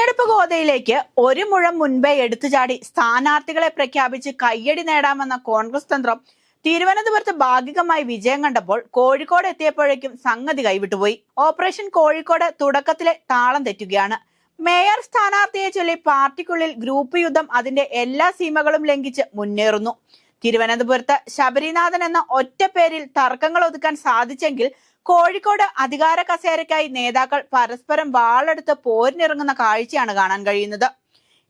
തിരഞ്ഞെടുപ്പ് ഗോതയിലേക്ക് ഒരു മുഴം മുൻപേ എടുത്തുചാടി സ്ഥാനാർത്ഥികളെ പ്രഖ്യാപിച്ച് കയ്യടി നേടാമെന്ന കോൺഗ്രസ് തന്ത്രം തിരുവനന്തപുരത്ത് ഭാഗികമായി വിജയം കണ്ടപ്പോൾ കോഴിക്കോട് എത്തിയപ്പോഴേക്കും സംഗതി കൈവിട്ടുപോയി. ഓപ്പറേഷൻ കോഴിക്കോട് തുടക്കത്തിലെ താളം തെറ്റുകയാണ്. മേയർ സ്ഥാനാർത്ഥിയെ ചൊല്ലി പാർട്ടിക്കുള്ളിൽ ഗ്രൂപ്പ് യുദ്ധം അതിന്റെ എല്ലാ സീമകളും ലംഘിച്ച് മുന്നേറുന്നു. തിരുവനന്തപുരത്ത് ശബരിനാഥൻ എന്ന ഒറ്റ പേരിൽ തർക്കങ്ങൾ ഒതുക്കാൻ സാധിച്ചെങ്കിൽ കോഴിക്കോട് അധികാര കസേരയ്ക്കായി നേതാക്കൾ പരസ്പരം വാളെടുത്ത് പോരിനിറങ്ങുന്ന കാഴ്ചയാണ് കാണാൻ കഴിയുന്നത്.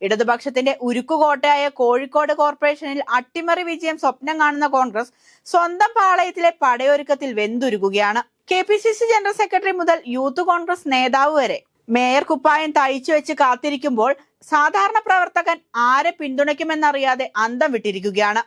ഇടതുപക്ഷത്തിന്റെ ഉരുക്കുകോട്ടയായ കോഴിക്കോട് കോർപ്പറേഷനിൽ അട്ടിമറി വിജയം സ്വപ്നം കാണുന്ന കോൺഗ്രസ് സ്വന്തം പാളയത്തിലെ പടയൊരുക്കത്തിൽ വെന്തുരുകുകയാണ്. K P C C general secretary മുതൽ യൂത്ത് കോൺഗ്രസ് നേതാവ് വരെ മേയർ കുപ്പായം തയ്ച്ചു വെച്ച് കാത്തിരിക്കുമ്പോൾ സാധാരണ പ്രവർത്തകൻ ആരെ പിന്തുണയ്ക്കുമെന്നറിയാതെ അന്തം വിട്ടിരിക്കുകയാണ്.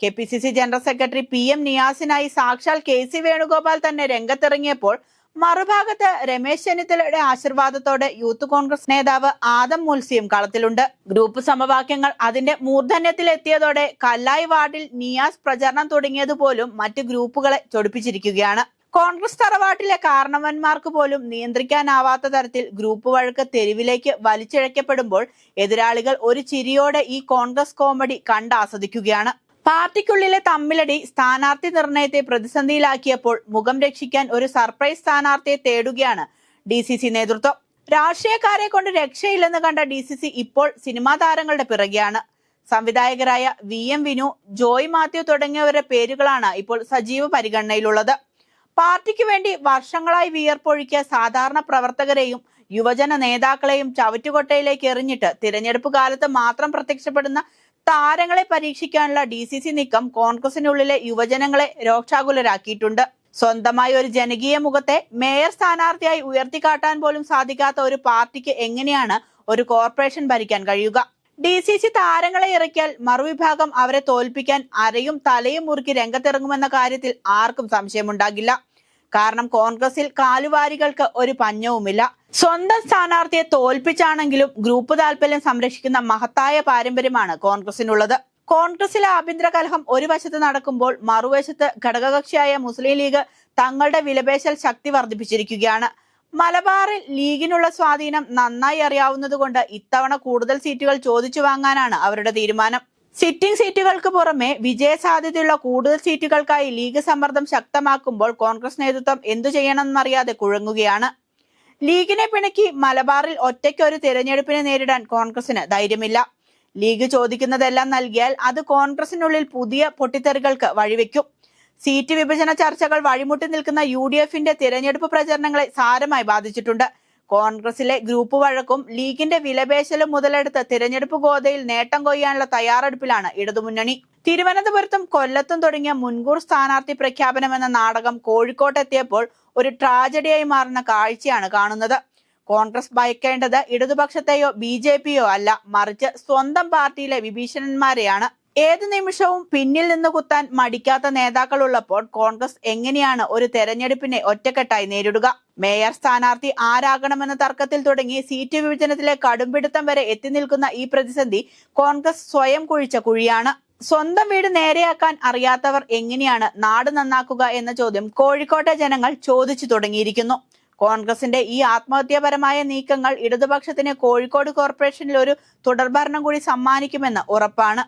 K P C C general secretary P M നിയാസിനായി സാക്ഷാൽ കെ സി വേണുഗോപാൽ തന്നെ രംഗത്തിറങ്ങിയപ്പോൾ മറുഭാഗത്ത് രമേശ് ചെന്നിത്തലയുടെ ആശീർവാദത്തോടെ യൂത്ത് കോൺഗ്രസ് നേതാവ് ആദം മുൽസിയും കളത്തിലുണ്ട്. ഗ്രൂപ്പ് സമവാക്യങ്ങൾ അതിന്റെ മൂർധന്യത്തിലെത്തിയതോടെ കല്ലായി വാർഡിൽ നിയാസ് പ്രചരണം തുടങ്ങിയതുപോലും മറ്റ് ഗ്രൂപ്പുകളെ ചൊടിപ്പിച്ചിരിക്കുകയാണ്. കോൺഗ്രസ് തറവാട്ടിലെ കാരണവന്മാർക്ക് പോലും നിയന്ത്രിക്കാനാവാത്ത തരത്തിൽ ഗ്രൂപ്പ് വഴക്ക് തെരുവിലേക്ക് വലിച്ചിഴക്കപ്പെടുമ്പോൾ എതിരാളികൾ ഒരു ചിരിയോടെ ഈ കോൺഗ്രസ് കോമഡി കണ്ടാസ്വദിക്കുകയാണ് പാർട്ടിക്കുള്ളിലെ തമ്മിലടി സ്ഥാനാർത്ഥി നിർണയത്തെ പ്രതിസന്ധിയിലാക്കിയപ്പോൾ മുഖം രക്ഷിക്കാൻ ഒരു സർപ്രൈസ് സ്ഥാനാർത്ഥിയെ തേടുകയാണ് ഡി സി സി നേതൃത്വം. രാഷ്ട്രീയക്കാരെ കൊണ്ട് രക്ഷയില്ലെന്ന് കണ്ട ഡി സി സി ഇപ്പോൾ സിനിമാ താരങ്ങളുടെ പിറകെയാണ്. സംവിധായകരായ വി എം വിനു ജോയ് മാത്യു തുടങ്ങിയവരുടെ പേരുകളാണ് ഇപ്പോൾ സജീവ പരിഗണനയിലുള്ളത്. പാർട്ടിക്ക് വേണ്ടി വർഷങ്ങളായി വിയർപ്പൊഴുക്കിയ സാധാരണ പ്രവർത്തകരെയും യുവജന നേതാക്കളെയും ചവറ്റുകൊട്ടയിലേക്ക് എറിഞ്ഞിട്ട് തിരഞ്ഞെടുപ്പ് കാലത്ത് മാത്രം പ്രത്യക്ഷപ്പെടുന്ന താരങ്ങളെ പരീക്ഷിക്കാനുള്ള ഡി സി സി നീക്കം കോൺഗ്രസിനുള്ളിലെ യുവജനങ്ങളെ രോക്ഷാകുലരാക്കിയിട്ടുണ്ട്. സ്വന്തമായി ഒരു ജനകീയ മുഖത്തെ മേയർ സ്ഥാനാർത്ഥിയായി ഉയർത്തിക്കാട്ടാൻ പോലും സാധിക്കാത്ത ഒരു പാർട്ടിക്ക് എങ്ങനെയാണ് ഒരു കോർപ്പറേഷൻ ഭരിക്കാൻ കഴിയുക? ഡി സി സി താരങ്ങളെ ഇറക്കിയാൽ മറുവിഭാഗം അവരെ തോൽപ്പിക്കാൻ അരയും തലയും മുറുക്കി രംഗത്തിറങ്ങുമെന്ന കാര്യത്തിൽ ആർക്കും സംശയമുണ്ടാകില്ല. കാരണം കോൺഗ്രസിൽ കാലുവാരികൾക്ക് ഒരു പഞ്ഞവുമില്ല. സ്വന്തം സ്ഥാനാർത്ഥിയെ തോൽപ്പിച്ചാണെങ്കിലും ഗ്രൂപ്പ് താല്പര്യം സംരക്ഷിക്കുന്ന മഹത്തായ പാരമ്പര്യമാണ് കോൺഗ്രസിനുള്ളത്. കോൺഗ്രസിലെ ആഭ്യന്തര കലഹം ഒരു വശത്ത് നടക്കുമ്പോൾ മറുവശത്ത് ഘടകകക്ഷിയായ മുസ്ലിം ലീഗ് തങ്ങളുടെ വിലപേശൽ ശക്തി വർദ്ധിപ്പിച്ചിരിക്കുകയാണ്. മലബാറിൽ ലീഗിനുള്ള സ്വാധീനം നന്നായി അറിയാവുന്നതുകൊണ്ട് ഇത്തവണ കൂടുതൽ സീറ്റുകൾ ചോദിച്ചു വാങ്ങാനാണ് അവരുടെ തീരുമാനം. സിറ്റിംഗ് സീറ്റുകൾക്ക് പുറമെ വിജയസാധ്യതയുള്ള കൂടുതൽ സീറ്റുകൾക്കായി ലീഗ് സമ്മർദ്ദം ശക്തമാക്കുമ്പോൾ കോൺഗ്രസ് നേതൃത്വം എന്തു ചെയ്യണമെന്നറിയാതെ കുഴങ്ങുകയാണ്. ലീഗിനെ പിണക്കി മലബാറിൽ ഒറ്റയ്ക്കൊരു തിരഞ്ഞെടുപ്പിനെ നേരിടാൻ കോൺഗ്രസിന് ധൈര്യമില്ല. ലീഗ് ചോദിക്കുന്നതെല്ലാം നൽകിയാൽ അത് കോൺഗ്രസിനുള്ളിൽ പുതിയ പൊട്ടിത്തെറികൾക്ക് വഴിവെക്കും. സീറ്റ് വിഭജന ചർച്ചകൾ വഴിമുട്ടി നിൽക്കുന്ന യു ഡി എഫിന്റെ തിരഞ്ഞെടുപ്പ് പ്രചരണങ്ങളെ സാരമായി ബാധിച്ചിട്ടുണ്ട്. കോൺഗ്രസിലെ ഗ്രൂപ്പ് വഴക്കും ലീഗിന്റെ വിലപേശലും മുതലെടുത്ത് തിരഞ്ഞെടുപ്പ് ഗോതയിൽ നേട്ടം കൊയ്യാനുള്ള തയ്യാറെടുപ്പിലാണ് ഇടതുമുന്നണി. തിരുവനന്തപുരത്തും കൊല്ലത്തും തുടങ്ങിയ മുൻകൂർ സ്ഥാനാർത്ഥി പ്രഖ്യാപനം എന്ന നാടകം കോഴിക്കോട്ടെത്തിയപ്പോൾ ഒരു ട്രാജഡിയായി മാറുന്ന കാഴ്ചയാണ് കാണുന്നത്. കോൺഗ്രസ് ഭയക്കേണ്ടത് ഇടതുപക്ഷത്തെയോ ബി ജെ പിയോ അല്ല മറിച്ച് സ്വന്തം പാർട്ടിയിലെ വിഭീഷണന്മാരെയാണ്. ഏത് നിമിഷവും പിന്നിൽ നിന്ന് കുത്താൻ മടിക്കാത്ത നേതാക്കളുള്ളപ്പോൾ കോൺഗ്രസ് എങ്ങനെയാണ് ഒരു തെരഞ്ഞെടുപ്പിനെ ഒറ്റക്കെട്ടായി നേരിടുക? മേയർ സ്ഥാനാർത്ഥി ആരാകണമെന്ന തർക്കത്തിൽ തുടങ്ങി സീറ്റ് വിഭജനത്തിലെ കടുംപിടുത്തം വരെ എത്തി നിൽക്കുന്ന ഈ പ്രതിസന്ധി കോൺഗ്രസ് സ്വയം കുഴിച്ച കുഴിയാണ്. സ്വന്തം വീട് നേരെയാക്കാൻ അറിയാത്തവർ എങ്ങനെയാണ് നാട് നന്നാക്കുക എന്ന ചോദ്യം കോഴിക്കോട്ടെ ജനങ്ങൾ ചോദിച്ചു തുടങ്ങിയിരിക്കുന്നു. കോൺഗ്രസിന്റെ ഈ ആത്മഹത്യാപരമായ നീക്കങ്ങൾ ഇടതുപക്ഷത്തിന് കോഴിക്കോട് കോർപ്പറേഷനിൽ ഒരു തുടർഭരണം കൂടി സമ്മാനിക്കുമെന്ന് ഉറപ്പാണ്.